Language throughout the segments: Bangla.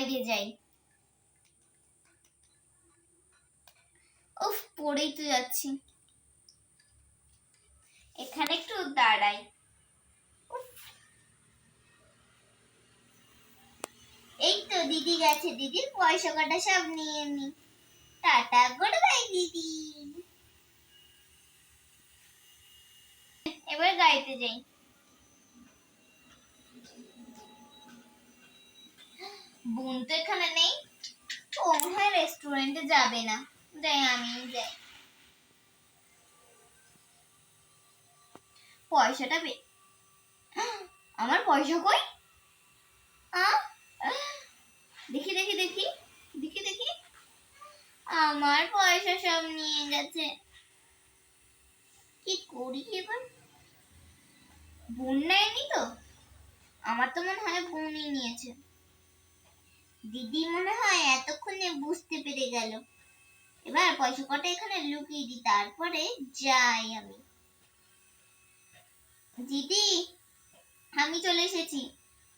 বাইরে যাই। উফ, পড়েই তো যাচ্ছি। এখানে একটু দাঁড়াই। এই তো দিদি গেছে, দিদির পয়সা কটা সব নিয়ে নি টাটা, গুড বাই, দিদি। এবার গাইতে যাই। বোন তো এখানে নেই। ও রেস্টুরেন্টে যাবে না। যাই আমি যাই পয়সাটা বে আমার পয়সা কই? দেখি দেখি দেখি দেখি দেখি। আমার পয়সা সব নিয়ে গেছে। কি করি এবার? বোন নেয়নি তো? আমার তো মনে হয় বোনই নিয়েছে। দিদি মনে হয় এতক্ষণে বুঝতে পেরে গেল। এবার পয়সা কটা এখানে লুকিয়ে দিই, তারপরে যাই আমি। দিদি, আমি চলে এসেছি।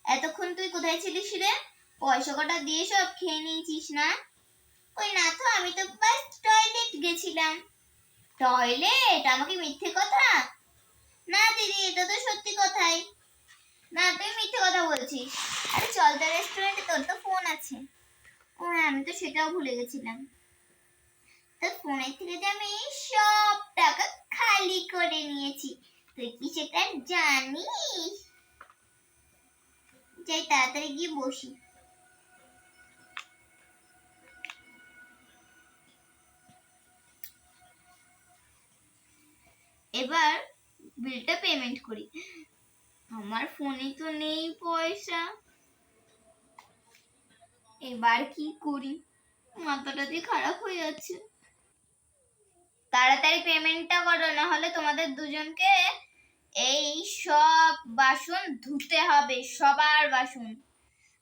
এতক্ষণ তুই কোথায় ছিলিস রে? পয়সা কটা দিয়ে সব খেয়ে নিয়েছিস না? ওই না তো, আমি তো বাস টয়লেট গেছিলাম। টয়লেট আমাকে মিথ্যে কথা? না দিদি, এটা তো সত্যি কথাই। না, তুই মিথ্যে কথা বলছিস। আরে চল তো রেস্টুরেন্টে তোর তো ফোন আছে। ও হ্যাঁ আমি তো সেটাও ভুলে গেছিলাম। তোর ফোনের থেকে যে আমি সব টাকা খালি করে নিয়েছি। তুই কি সেটা জানিস? যাই তাড়াতাড়ি গিয়ে বসি। এবার বিলটা পেমেন্ট করি। আমার ফোনে তো নেই পয়সা। এবার কি করি? মাথাটা দিয়ে খারাপ হয়ে যাচ্ছে। তাড়াতাড়ি পেমেন্টটা করো না হলে তোমাদের দুজনকে এই সব বাসন ধুতে হবে, সবার বাসন।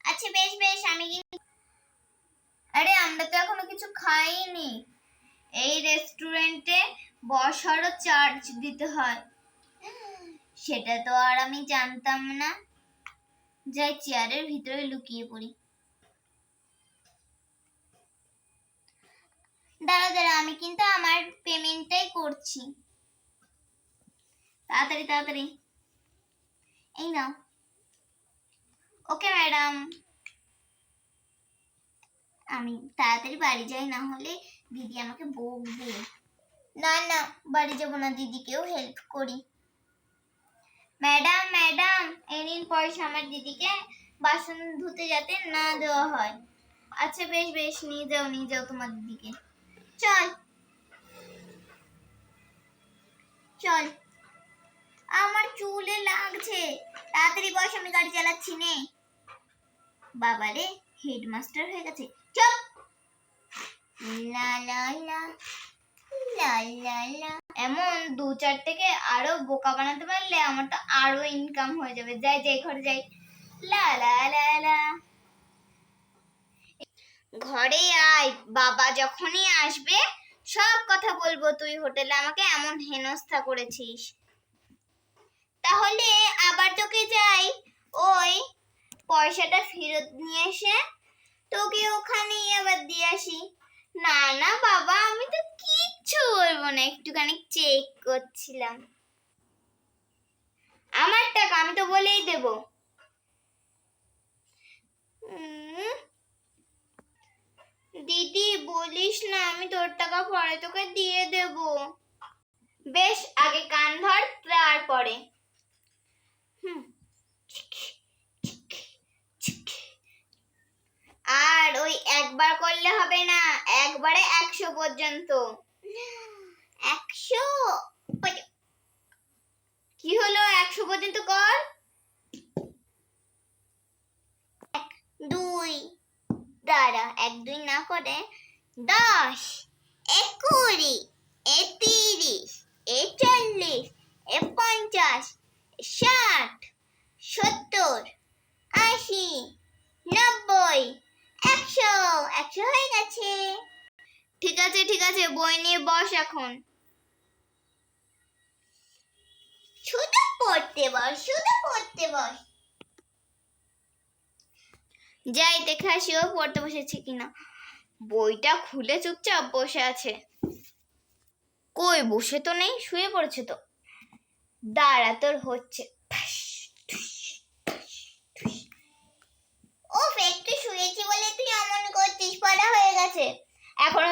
আচ্ছা বেশ বেশ, আমি আরে, আমরা তো এখনও কিছু খাইনি। এই রেস্টুরেন্টে বসারও চার্জ দিতে হয়। সেটা তো আর আমি জানতাম না। যাই চেয়ারের ভিতরে লুকিয়ে পড়ি। দাঁড়া দাঁড়া, আমি কিন্তু আমার পেমেন্টটাই করছি। তাড়াতাড়ি তাড়াতাড়ি। এই নাও। ওকে, ম্যাডাম। আমি তাড়াতাড়ি বাড়ি যাই, না হলে দিদি আমাকে বকবে। না না, বাড়ি যাব না, দিদিকেও হেল্প করি। ম্যাডাম ম্যাডাম, এই নিন পয়সা আমার দিদিকে। বাসন ধুতে যাতে না দেওয়া হয়। আচ্ছা বেশ বেশ, নিয়ে যাও নিয়ে যাও তোমার দিদিকে। চল। চল। আমার চুলে লাগছে। তাড়াতাড়ি বস, আমি গাড়ি চালাচ্ছি, নে। বাবা রে, হেডমাস্টার হয়ে গেছে। চপ। লা লা লা। লা লা লা। এমন দু চারটেকে আরও বোকা বানাতে পারলে আমার তো আরও ইনকাম হয়ে যাবে। যাই যাই, ঘরে যাই। লা লা লা লা। ঘরে আয়, বাবা যখনই আসবে, সব কথা বলব তুই হোটেলে। আমাকে এমন হেনস্থা করেছিস। তাহলে আবার তোকে যাই। ওই পয়সাটা ফেরত নিয়ে এসে তোকে ওখানেই আবার দিয়ে আসি। না না, বাবা, আমি তো কিচ্ছু বলব না, একটুখানি চেক করছিলাম। আমার টাকা আমি তো বলেই দেব। দিদি বলিস না, আমি তোর টাকা পরে তোকে দিয়ে দেব। বেশ, আগে কান ধর, তারপরে। হুম আর ওই একবার করলে হবে না, একবারে একশো পর্যন্ত। একশো? কি হলো? একশো পর্যন্ত কর। এক, দুই, দাঁড়া। এক, দুই না করে দশ। একুড়ি কুড়ি এ তিরিশ এ চল্লিশ এ পঞ্চাশ এ ষাট সত্তর আশি নব্বই একশো একশো হয়ে গেছে ঠিক আছে বই নিয়ে বস এখন। শুধু পড়তে বস শুধু পড়তে বস। যাই দেখে আসি ও পড়তে বসেছে কিনা। বইটা খুলে চুপচাপ বসে আছে। কই বসে তো নেই শুয়ে পড়েছে তো। দাঁড়া তোর হচ্ছে। ও একটু শুয়েছি বলে তুই অমন করছিস পড়া হয়ে গেছে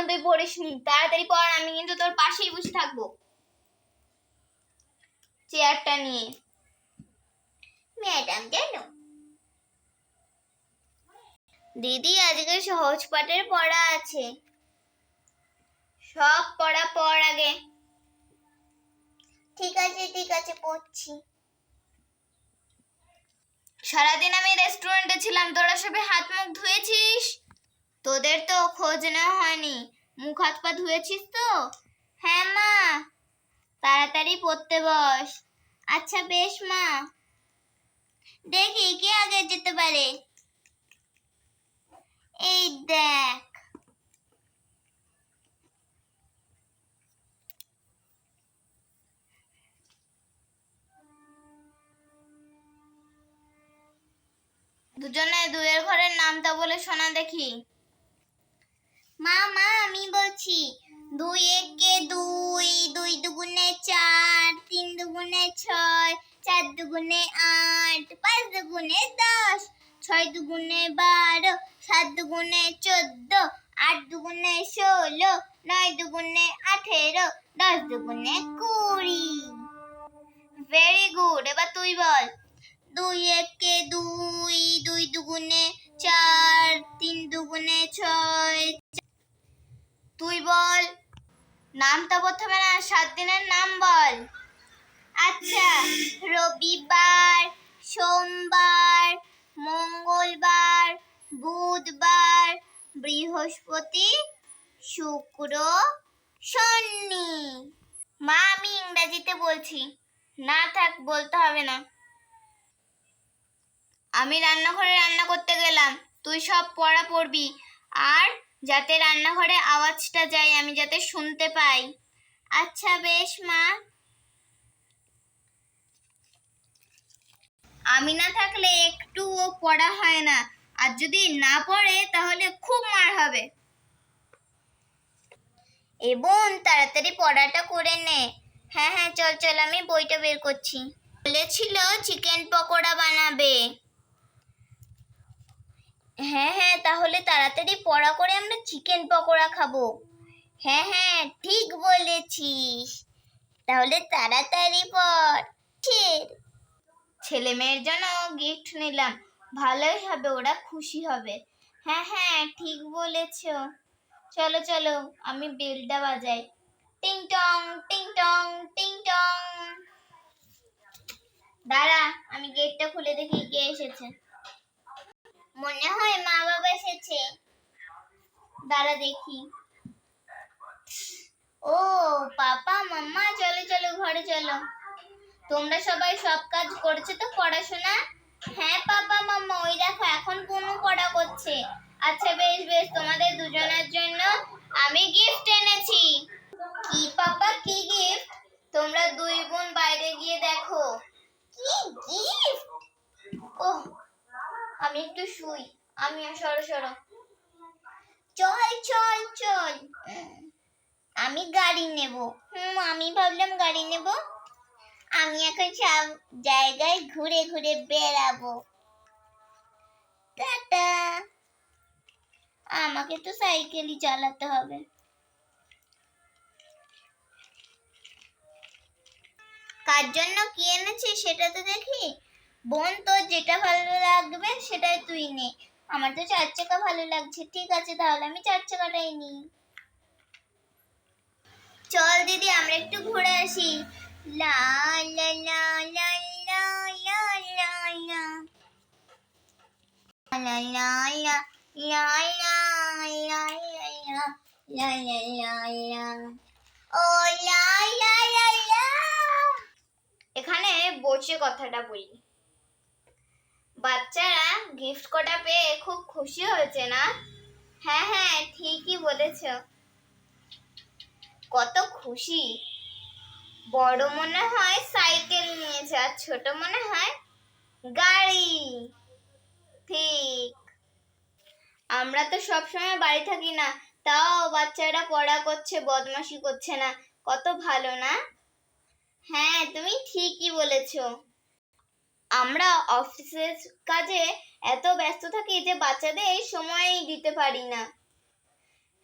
তুই পড়িসনি, তাড়াতাড়ি পড়, আমি কিন্তু তোর পাশেই বসে থাকব। চেয়ারটা নিয়ে। ম্যাডাম জানো দিদি আজকে সহজ পাঠের পড়া আছে। সব পড়া পড় আগে। ঠিক আছে ঠিক আছে, পড়ছি। সারাদিন আমি রেস্টুরেন্টে ছিলাম, তোরা সবে হাত মুখ ধুয়েছিস? তোদের তো খোঁজ নেওয়া হয়নি। মুখ হাত পা ধুয়েছিস তো? হ্যাঁ মা। তাড়াতাড়ি পড়তে বস। আচ্ছা বেশ মা। দেখি কে আগে যেতে পারে। এই দেখ। দুজনে দুয়ের ঘরের নামটা বলে শোনা দেখি। মা মা আমি বলছি, দুই একে দুই দুই দুগুণে চার, তিন দুগুণে ছয়, চার দুগুণে আট, পাঁচ দুগুণে দশ, ছয় দুগুণে বারো, সাত দুগুণে চোদ্দ, আট দুগুণে ষোলো, নয় দুগুণে আঠেরো, দশ দুগুণে কুড়ি। ভেরি গুড এবার তুই বল। দুই একে দুই দুই দুগুণে চার, তিন দুগুণে ছয় তুই বল। নামটা প্রথমে না সাত দিনের নাম বল। আচ্ছা রবিবার, সোমবার, মঙ্গলবার, বুধবার, বৃহস্পতি, শুক্র, শনি। মা, আমি ইংরাজিতে বলছি। না থাক, বলতে হবে না। আমি রান্নাঘরে রান্না করতে গেলাম। তুই সব পড়া পড়বি। আর যাতে রান্নাঘরে আওয়াজটা যায়, আমি যাতে শুনতে পাই। আচ্ছা বেশ, মা। আমি না থাকলে একটুও পড়া হয় না। আর যদি না পড়ে, তাহলে খুব মার হবে। এবং তাড়াতাড়ি পড়াটা করে নে। হ্যাঁ হ্যাঁ চল চল, আমি বইটা বের করছি। বলেছিল, চিকেন পকোড়া বানাবে। হ্যাঁ হ্যাঁ তাহলে তাড়াতাড়ি পড়া করে আমরা চিকেন পকোড়া খাব। হ্যাঁ হ্যাঁ ঠিক বলেছিস। তাহলে তাড়াতাড়ি পড় ছেলে মেয়ের জন্য গিফট নিলাম। ভালোই হবে, ওরা খুশি হবে। হ্যাঁ হ্যাঁ ঠিক বলেছ। চলো চলো, আমি বেলটা বাজাই। টিং টং টিং টং টিং টং। দাঁড়া, আমি গেটটা খুলে দেখি কে এসেছে। মনে হয় মা বাবা এসেছে। দাঁড়া দেখি। ও, পাপা, মাম্মা, চলো চলো, ঘরে চলো। তোমরা সবাই সব কাজ করেছ তো পড়াশোনা? হ্যাঁ পাপা, মাম্মা, ওই দেখো, এখন কোনো পড়া করছে। আচ্ছা বেশ বেশ, তোমাদের দুজনের জন্য আমি গিফট এনেছি। কি, পাপা, কি গিফট তোমরা দুই বোন বাইরে গিয়ে দেখো। কি গিফট আমি একটু শুই। আমি সরো সরো। চল চল চল। আমি গাড়ি নেব। হুম, আমি ভাবলাম গাড়ি নেব। আমি এখন সব জায়গায় ঘুরে ঘুরে বেড়াবো। টাটা। আমাকে তো সাইকেলই চালাতে হবে। কার জন্য কি এনেছিস সেটা তো দেখি। বোন তোর যেটা ভালো লাগবে সেটাই তুই নে আমার তো চার চাকা ভালো লাগছে ঠিক আছে তাহলে আমি চার চাকাটাই নিই চল দিদি আমরা একটু ঘুরে আসি লা লা লা ও এখানে বসে কথাটা বলি বাচ্চারা গিফট কটা পেয়ে খুব খুশি হয়েছে না? হ্যাঁ হ্যাঁ ঠিকই বলেছ। কত খুশি। বড় মনে হয় সাইকেল নিয়েছে আর ছোট মনে হয় গাড়ি। ঠিক। আমরা তো সবসময় বাড়ি থাকি না, তাও বাচ্চারা পড়া করছে, বদমাশি করছে না। কত ভালো না? হ্যাঁ তুমি ঠিকই বলেছ। আমরা অফিসের কাজে এত ব্যস্ত থাকি যে বাচ্চাদের সময়ই দিতে পারি না।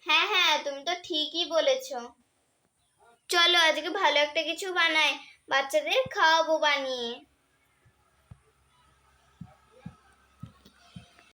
হ্যাঁ হ্যাঁ তুমি তো ঠিকই বলেছ। চলো আজকে ভালো একটা কিছু বানাই, বাচ্চাদের খাওয়াবো বানিয়ে।